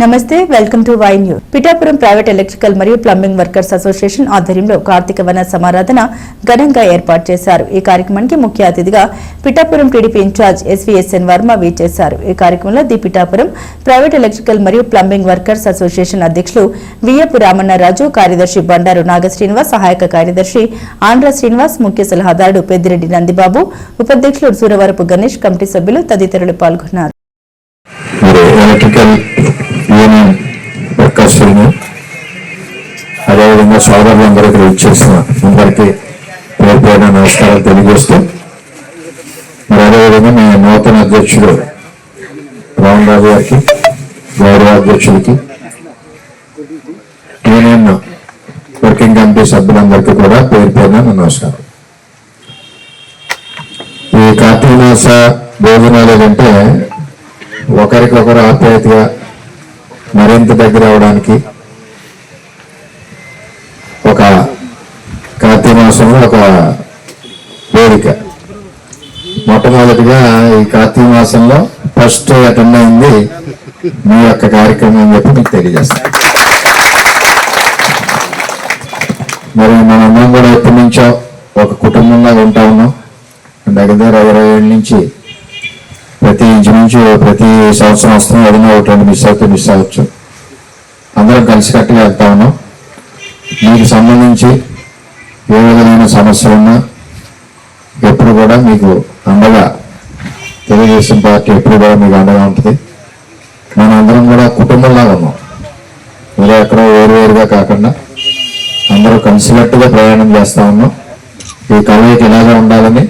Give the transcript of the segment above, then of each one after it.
నమస్తే welcome to Y news. Pithapuram private electrical మరియు plumbing workers association ఆధ్వర్యంలో కార్తీక వన సమారాధన ఘనంగా ఏర్పాటు చేశారు. ఈ కార్యక్రమానికి ముఖ్య అతిథిగా Pithapuram TDP incharge SVSN Varma వీచేశారు ఈ కార్యక్రమంలో ది పిఠాపురం ప్రైవేట్ ఎలక్ట్రికల్ మరియు ప్లంబింగ్ వర్కర్స్ అసోసియేషన్ అధ్యక్షులు వియ్యపు రామన్నారాజు కార్యదర్శి బండారు నాగ శ్రీనివాస్ సహాయక కార్యదర్శి ఆంధ్ర శ్రీనివాస్ ముఖ్య సలహాదారుడు పెద్దిరెడ్డి నందిబాబు ఉపాధ్యక్షులు సూరవరపు గణేష్ కమిటీ సభ్యులు తదితరులు పాల్గొన్నారు. అదేవిధంగా సోదరులందరికీ ఇచ్చేసిన అందరికీ పేరు పేరున నమస్కారాలు తెలియజేస్తూ మరి అదేవిధంగా మీ నూతన అధ్యక్షుడు రామ్ రాజు గారికి గౌరవ అధ్యక్షుడికి యూనియన్ వర్కింగ్ కమిటీ సభ్యులందరికీ కూడా పేరు పేరున నమస్కారం. ఈ కార్తీక మాస భోజనాలు ఏంటంటే ఒకరికొకరు ఆప్యాయతగా మరింత దగ్గర అవడానికి ఒక ఒక వేదిక. మొట్టమొదటిగా ఈ కార్తీక మాసంలో ఫస్ట్ అటెండ్ అయింది మీ యొక్క కార్యక్రమం అని చెప్పి మీకు తెలియజేస్తాను. మరి మనందరం కూడా ఎప్పటి నుంచో ఒక కుటుంబంగా ఉంటా ఉన్నాం. దగ్గర దగ్గర ఇరవై ఏళ్ళ నుంచి ప్రతి ఇంచుమించు ప్రతి సంవత్సరం వస్తున్నాం ఏదైనా ఒకటి రెండు మిస్ అవుతూ మిస్ అవ్వచ్చు. అందరం కలిసికట్టుగా వెళ్తా ఉన్నాం. మీకు సంబంధించి ఏ విధమైన సమస్య ఉన్నా ఎప్పుడు కూడా మీకు అండగా తెలుగుదేశం పార్టీ ఎప్పుడు కూడా మీకు అండగా ఉంటుంది. మనందరం కూడా కుటుంబంలాగా ఉన్నాం. ఇలా ఎక్కడో వేరువేరుగా కాకుండా అందరూ కలిసికట్టుగా ప్రయాణం చేస్తా ఉన్నాం. ఈ కలయిక ఇలాగే ఉండాలని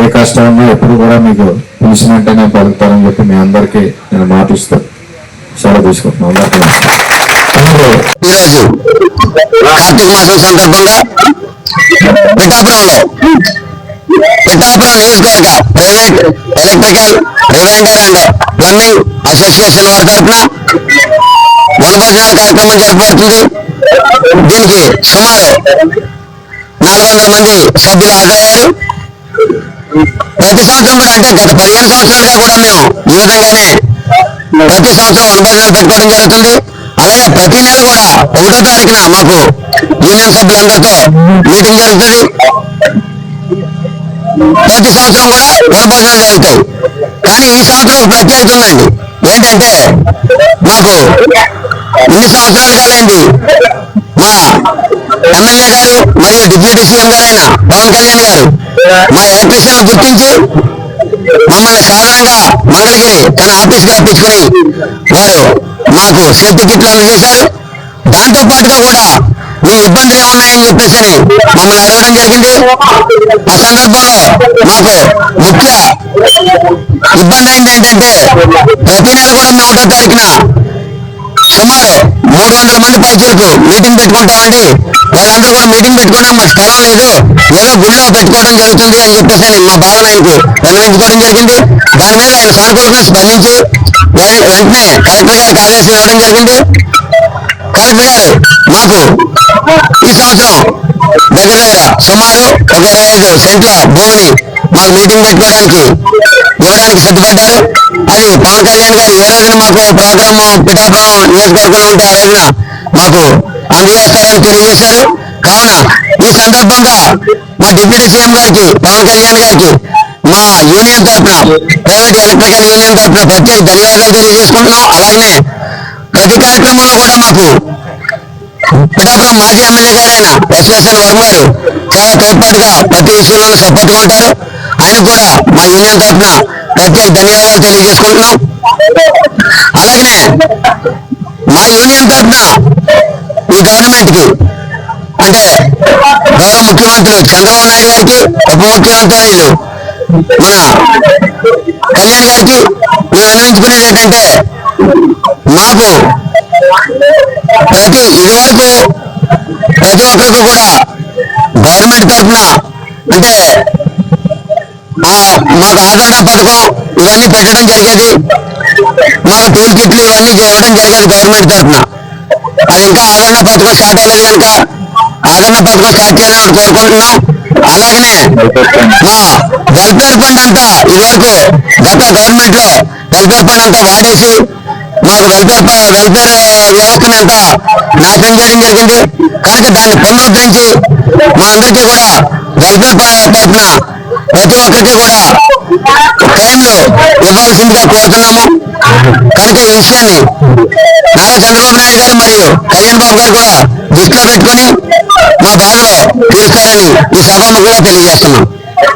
ఏ కష్టం ఉన్నా ఎప్పుడు కూడా మీకు పిలిచినట్టే నేను పలుకుతానని చెప్పి మీ అందరికీ నేను మాటిస్తూ సెలవు తీసుకుంటున్నాను. అందరికీ ఈరోజు కార్తీక మాసం సందర్భంగా పిఠాపురంలో. పిఠాపురం నియోజకవర్గ private electrical rewinder and plumbing association వారి తరఫున వనభోజనాల కార్యక్రమం జరపబడుతుంది దీనికి సుమారు నాలుగు వందల మంది సభ్యులు హాజరయ్యారు. ప్రతి సంవత్సరం కూడా అంటే గత పదిహేను సంవత్సరాలుగా కూడా మేము ఈ విధంగానే ప్రతి సంవత్సరం వనభోజనం పెట్టుకోవడం జరుగుతుంది. ప్రతి నెల కూడా ఒకటో తారీఖున మాకు యూనియన్ సభ్యులందరితో మీటింగ్ జరుగుతుంది. ప్రతి సంవత్సరం కూడా వనభోజనాలు జరుగుతాయి కానీ ఈ సంవత్సరం ప్రత్యేకత ఉందండి ఏంటంటే మాకు ఇన్ని సంవత్సరాలు కాలేండి మా ఎమ్మెల్యే గారు మరియు డిప్యూటీ సీఎం గారైన పవన్ కళ్యాణ్ గారు మా ఎలక్ట్రీషియన్ గుర్తించి మమ్మల్ని సాధారణంగా మంగళగిరి తన ఆఫీస్కి గా వారు మాకు సేఫ్టీ కిట్లు చేశారు. దాంతో పాటుగా కూడా మీ ఇబ్బందులు ఏమున్నాయని చెప్పేసి అని మమ్మల్ని అడగడం జరిగింది. ఆ సందర్భంలో మాకు ముఖ్య ఇబ్బంది అయింది ఏంటంటే ప్రతి నెల కూడా మేము ఒకటో తారీఖున సుమారు మూడు వందల మంది పైచలకు మీటింగ్ పెట్టుకుంటామండి. వాళ్ళందరూ కూడా మీటింగ్ పెట్టుకోవడం మాకు స్థలం లేదు. ఏదో గుళ్ళో పెట్టుకోవడం జరుగుతుంది అని చెప్పేసి మా బాధను ఆయనకు జరిగింది? దాని మీద ఆయన సానుకూలంగా స్పందించి వెంటనే కలెక్టర్ గారికి ఆదేశాలు ఇవ్వడం జరిగింది. కలెక్టర్ గారు మాకు ఈ సంవత్సరం దగ్గర దగ్గర సుమారు ఒక ఇరవై ఐదు సెంట్ల భూమిని మాకు మీటింగ్ పెట్టుకోవడానికి ఇవ్వడానికి సిద్ధపడ్డారు. అది పవన్ కళ్యాణ్ గారు ఏ రోజున మాకు ప్రోగ్రామ్ పిఠాపురం నియోజకవర్గంలో ఉంటే ఆ రోజున మాకు అందజేస్తారని తెలియజేశారు. కావున ఈ సందర్భంగా మా డిప్యూటీ సీఎం గారికి పవన్ కళ్యాణ్ గారికి మా యూనియన్ తరఫున ప్రైవేట్ ఎలక్ట్రికల్ యూనియన్ తరఫున ప్రత్యేక ధన్యవాదాలు తెలియజేసుకుంటున్నాం. అలాగే ప్రతి కార్యక్రమంలో కూడా మాకు పిఠాపురం మాజీ ఎమ్మెల్యే గారైన ఎస్ఎస్ఎల్ వర్మ గారు చాలా తోడ్పాటుగా ప్రతి విషయంలో సపోర్ట్ ఉంటారు. ఆయన కూడా మా యూనియన్ తరఫున ప్రత్యేక ధన్యవాదాలు తెలియజేసుకుంటున్నాం. అలాగనే మా యూనియన్ తరఫున ఈ గవర్నమెంట్కి అంటే గౌరవ ముఖ్యమంత్రులు చంద్రబాబు నాయుడు గారికి ఉప ముఖ్యమంత్రులు మన కళ్యాణ్ గారికి మేము విన్నవించుకునేది ఏంటంటే మాకు ప్రతి ఇదివరకు ప్రతి ఒక్కరికి కూడా గవర్నమెంట్ తరఫున అంటే మాకు ఆదరణ పథకం ఇవన్నీ పెట్టడం జరిగేది. మాకు టూల్ కిట్లు ఇవన్నీ ఇవ్వడం జరిగేది గవర్నమెంట్ తరఫున. ఇంకా ఆదరణ పథకం స్టార్ట్ అవ్వలేదు కనుక. ఆదరణ పథకం స్టార్ట్ చేయాలని కోరుకుంటున్నాం అలాగనే మా వెల్ఫేర్ ఫండ్ అంతా ఇదివరకు గత గవర్నమెంట్లో వెల్ఫేర్ ఫండ్ అంతా వాడేసి మాకు వెల్ఫేర్ ప- వెల్ఫేర్ వ్యవస్థను అంతా నాశనం చేయడం జరిగింది. కనుక దాన్ని పునరుద్ధరించి మా అందరికీ కూడా వెల్ఫేర్ ప- తరఫున ప్రతి ఒక్కరికి కూడా టైంలో ఇవ్వాల్సిందిగా కోరుతున్నాము. కనుక ఈ విషయాన్ని నారా చంద్రబాబు నాయుడు గారు మరియు కళ్యాణ్ బాబు గారు కూడా దృష్టిలో పెట్టుకొని మా బాధలో తీరుస్తారని ఈ సభాముఖంగా తెలియజేస్తున్నాం.